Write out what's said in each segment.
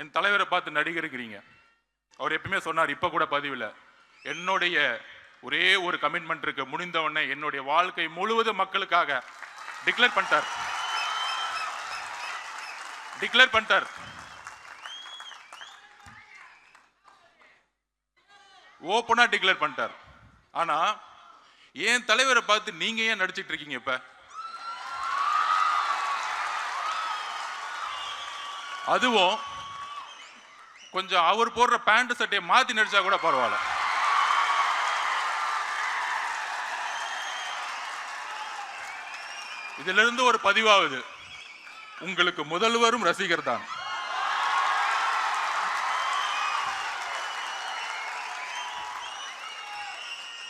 என் தலைவரை பார்த்து நடிகருக்கிறீங்க. அவர் எப்பயுமே சொன்னார் இப்போ கூட பதிவில் என்னுடைய ஒரே ஒரு கமிட்மெண்ட் இருக்கு முடிந்த உடனே என்னுடைய வாழ்க்கை முழுவதும் மக்களுக்காக டிக்ளேர் பண்ணிட்டார். டிக்ளேர் பண்ணிட்டார். ஓப்பனாக டிக்ளேர் பண்ணிட்டார். ஆனால் என் தலைவரை பார்த்து நீங்க ஏன் நடிச்சிட்டு இருக்கீங்க இப்ப? அதுவும் கொஞ்சம் அவர் போடுற பேண்ட் சட்டையை மாத்தி நடிச்சா கூட பரவாயில்ல. இதிலிருந்து ஒரு பதிவாகுது உங்களுக்கு முதல்வரும் ரசிகர் தான்.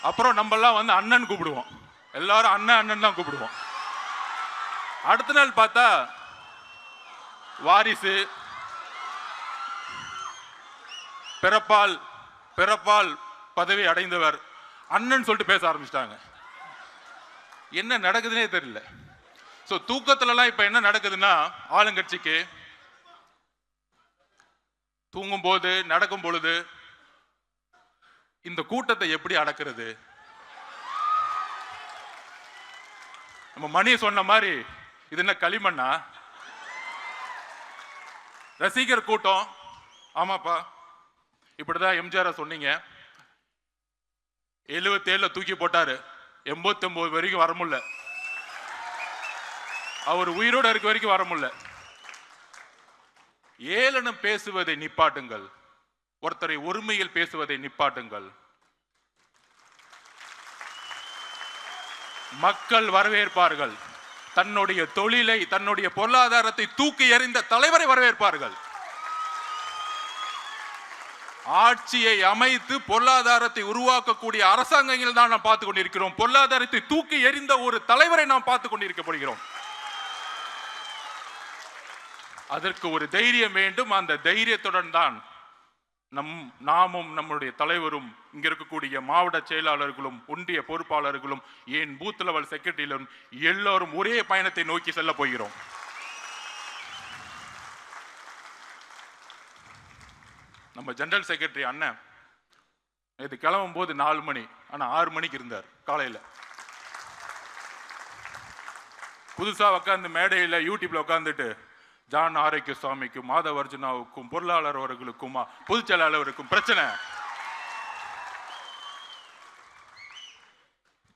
அப்புறம் நம்மெல்லாம் வந்து அண்ணன் கூப்பிடுவோம். எல்லாரும் அண்ணன் அண்ணன் தான் கூப்பிடுவோம். அடுத்த நாள் பார்த்தா வாரிசு பிறப்பால் பிறப்பால் பதவி அடைந்தவர் அண்ணன் சொல்லிட்டு பேச ஆரம்பிச்சிட்டாங்க. என்ன நடக்குதுன்னே தெரியல. ஸோ தூக்கத்துலலாம் இப்போ என்ன நடக்குதுன்னா ஆளுங்கட்சிக்கு தூங்கும் போது நடக்கும் பொழுது இந்த கூட்டத்தை எப்படி அடக்கிறது? நம்ம மணி சொன்ன மாதிரி இது என்ன களிமண்ணா? ரசிகர் கூட்டம்? ஆமாப்பா. இப்படிதான் எம்ஜிஆர் சொன்னீங்க. எழுபத்தேழுல தூக்கி போட்டாரு. எண்பத்தி ஒன்பது வரைக்கும் வர முடியல. அவர் உயிரோட இருக்க வரைக்கும் வர முடியல. ஏளனம் பேசுவதை நிப்பாட்டுங்கள். ஒருத்தரை ஒருமையில் பேசுவதை நிப்பாட்டுங்கள். மக்கள் வரவேற்பார்கள். தன்னுடைய தொழிலை தன்னுடைய பொருளாதாரத்தை தூக்கி எறிந்த தலைவரை வரவேற்பார்கள். ஆட்சியை அமைத்து பொருளாதாரத்தை உருவாக்கக்கூடிய அரசாங்கங்கள் தான் நாம் பார்த்து கொண்டிருக்கிறோம். பொருளாதாரத்தை தூக்கி எறிந்த ஒரு தலைவரை நாம் பார்த்து கொண்டிருக்கப்படுகிறோம் அதற்கு ஒரு தைரியம் வேண்டும். அந்த தைரியத்துடன் தான் நம் நாமும் நம்முடைய தலைவரும் இங்க இருக்கக்கூடிய மாவட்ட செயலாளர்களும் ஒன்றிய பொறுப்பாளர்களும் ஏன் பூத் லெவல் செக்ரட்டரியிலும் எல்லோரும் ஒரே பயணத்தை நோக்கி செல்ல போகிறோம். நம்ம ஜென்ரல் செக்ரட்டரி அண்ணன் இது கிளம்பும் போது நாலு மணி ஆனால் ஆறு மணிக்கு இருந்தார் காலையில். புதுசாக உட்காந்து மேடையில் யூடியூப்பில் உட்காந்துட்டு ஜான் ஆரோக்கிய சுவாமிக்கும் மாதவர்ஜுனாவுக்கும் பொருளாளர் அவர்களுக்கும் பொதுச் செயலாளருக்கும் பிரச்சனை.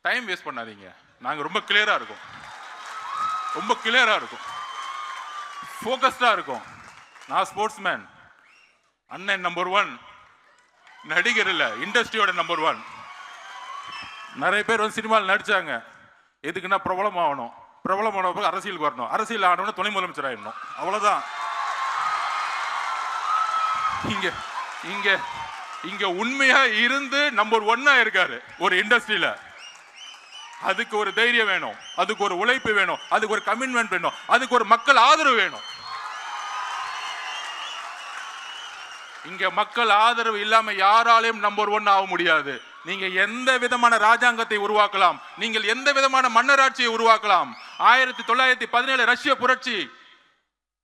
டைம் வேஸ்ட் பண்ணாதீங்க. நாங்கள் ரொம்ப கிளியராக இருக்கோம். ரொம்ப கிளியராக இருக்கும். ஃபோக்கஸ்டாக இருக்கும். நான் ஸ்போர்ட்ஸ் மேன் அண்ணன் நம்பர் ஒன் நடிகர் இல்லை இண்டஸ்ட்ரியோட நம்பர் ஒன் நிறைய பேர் வந்து சினிமாவில் நடித்தாங்க எதுக்குன்னா பிரபலம் ஆகணும். பிரபலம் ஆன பிறகு அரசியலுக்கு வரணும். அரசியல் ஆனவன துணை முதலமைச்சர் ஆயிடணும். அவ்வளோதான் இங்கே இங்கே இங்கே உண்மையாக இருந்து நம்பர் ஒன்னாக இருக்காரு ஒரு இண்டஸ்ட்ரியில் அதுக்கு ஒரு தைரியம் வேணும். அதுக்கு ஒரு உழைப்பு வேணும். அதுக்கு ஒரு கமிட்மெண்ட் வேணும். அதுக்கு ஒரு மக்கள் ஆதரவு வேணும். இங்க மக்கள் ஆதரவு இல்லாம யாராலையும் நம்பர் ஒன் ஆக முடியாது. நீங்க எந்த விதமான ராஜாங்கத்தை உருவாக்கலாம்? நீங்கள் எந்த விதமான மன்னராட்சியை உருவாக்கலாம்? ஆயிரத்தி தொள்ளாயிரத்தி பதினேழு ரஷ்ய புரட்சி.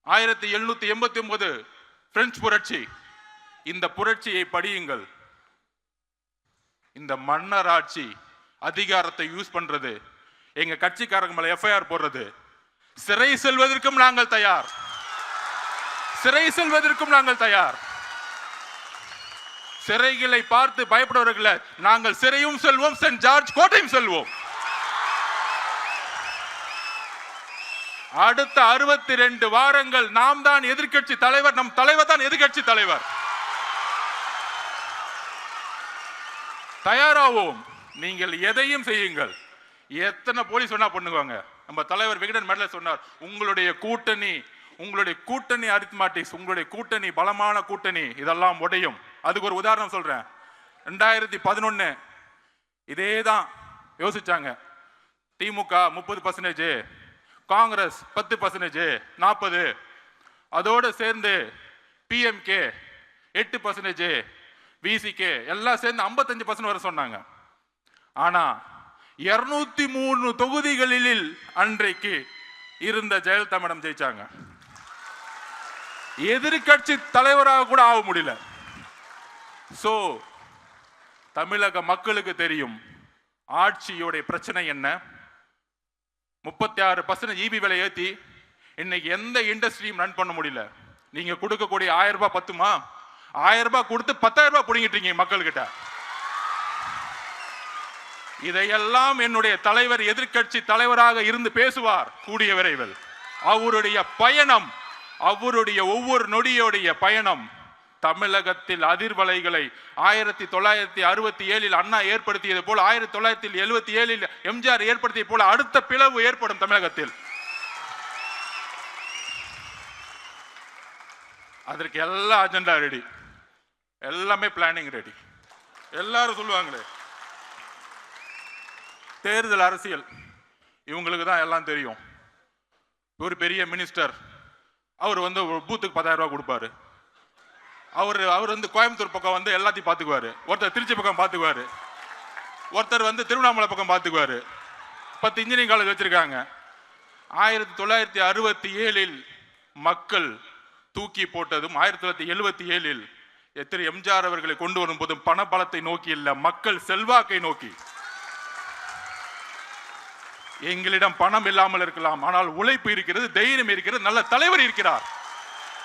ஆயிரத்தி எழுநூத்தி எண்பத்தி ஒன்பது பிரெஞ்சு புரட்சி. இந்த புரட்சியை படியுங்கள். இந்த மன்னராட்சி அதிகாரத்தை யூஸ் பண்றது. எங்க கட்சிக்காரங்க மேல எஃப்ஐஆர் போடுறது. சிறை செல்வதற்கும் நாங்கள் தயார். சிறை செல்வதற்கும் நாங்கள் தயார். சிறைகளை பார்த்து பயப்படுவர்கள நாங்கள் சிறையும் செல்வோம் சென்ட் ஜார்ஜ் கோட்டையும் செல்வோம். அடுத்த அறுபத்தி ரெண்டு வாரங்கள் நாம் தான் எதிர்க்கட்சி தலைவர் நம் தலைவர் தான் எதிர்கட்சி தலைவர். தயாராவோம். நீங்கள் எதையும் செய்யுங்கள். எத்தனை போலீஸ் சொன்னா பண்ணுவாங்க. நம்ம தலைவர் விகடன் மெடல சொன்னார் உங்களுடைய கூட்டணி உங்களுடைய கூட்டணி அரித்மாட்டிக்ஸ் உங்களுடைய கூட்டணி பலமான கூட்டணி இதெல்லாம் உடையும். அதுக்கு ஒரு உதாரணம் சொல்றேன். ரெண்டாயிரத்தி பதினொன்னு இதே தான் யோசிச்சாங்க. திமுக முப்பது பர்சன்டேஜ் காங்கிரஸ் பத்து பர்சன்டேஜ் நாற்பது அதோடு சேர்ந்து பிஎம்கே எட்டு பர்சன்டேஜ் விசிகே எல்லாம் சேர்ந்து ஐம்பத்தஞ்சு பர்சன்ட் வர சொன்னாங்க. ஆனால் இருநூத்தி மூணு தொகுதிகளில் அன்றைக்கு இருந்த ஜெயலலிதா மேடம் ஜெயிச்சாங்க. எதிர்க்கட்சி தலைவராக கூட ஆக முடியல. ஸோ தமிழக மக்களுக்கு தெரியும் ஆட்சியோடைய பிரச்சனை என்ன? முப்பத்தி ஆறு பர்சன்ட் இபி விலை ஏற்றி இன்னைக்கு எந்த இண்டஸ்ட்ரியும் ரன் பண்ண முடியல. நீங்கள் கொடுக்கக்கூடிய ஆயிரம் ரூபாய் பத்துமா? ஆயிரம் ரூபாய் கொடுத்து பத்தாயிரம் ரூபாய் பிடிங்கிட்டீங்க மக்கள்கிட்ட. இதையெல்லாம் என்னுடைய தலைவர் எதிர்க்கட்சி தலைவராக இருந்து பேசுவார் கூடிய விரைவில். அவருடைய பயணம் அவருடைய ஒவ்வொரு நொடியோடைய பயணம் தமிழகத்தில் அதிர்வலைகளை ஆயிரத்தி தொள்ளாயிரத்தி அறுபத்தி ஏழில் அண்ணா ஏற்படுத்தியது போல் ஆயிரத்தி தொள்ளாயிரத்தி எழுபத்தி ஏழில் எம்ஜிஆர் ஏற்படுத்தியது போல அடுத்த பிளவு ஏற்படும் தமிழகத்தில். அதற்கு எல்லா அஜெண்டா ரெடி எல்லாமே பிளானிங் ரெடி எல்லாரும் சொல்லுவாங்களே தேர்தல் அரசியல் இவங்களுக்கு தான் எல்லாம் தெரியும். ஒரு பெரிய மினிஸ்டர் அவர் வந்து பூத்துக்கு பத்தாயிரம் ரூபாய் கொடுப்பாரு. அவர் அவர் வந்து கோயம்புத்தூர் பக்கம் வந்து எல்லாத்தையும் பார்த்துக்குவாரு. ஒருத்தர் திருச்சி பக்கம் பார்த்துக்குவார். ஒருத்தர் வந்து திருவண்ணாமலை பக்கம் பார்த்துக்குவாரு. பத்து இன்ஜினியரிங் காலேஜ் வச்சுருக்காங்க. ஆயிரத்தி தொள்ளாயிரத்தி அறுபத்தி ஏழில் மக்கள் தூக்கி போட்டதும் ஆயிரத்தி தொள்ளாயிரத்தி எழுபத்தி ஏழில் எத்திரி எம்ஜிஆர் அவர்களை கொண்டு வரும்போதும் பணபலத்தை நோக்கி இல்ல மக்கள் செல்வாக்கை நோக்கி. எங்களிடம் பணம் இல்லாமல் இருக்கலாம் ஆனால் உழைப்பு இருக்கிறது தைரியம் இருக்கிறது நல்ல தலைவர் இருக்கிறார்.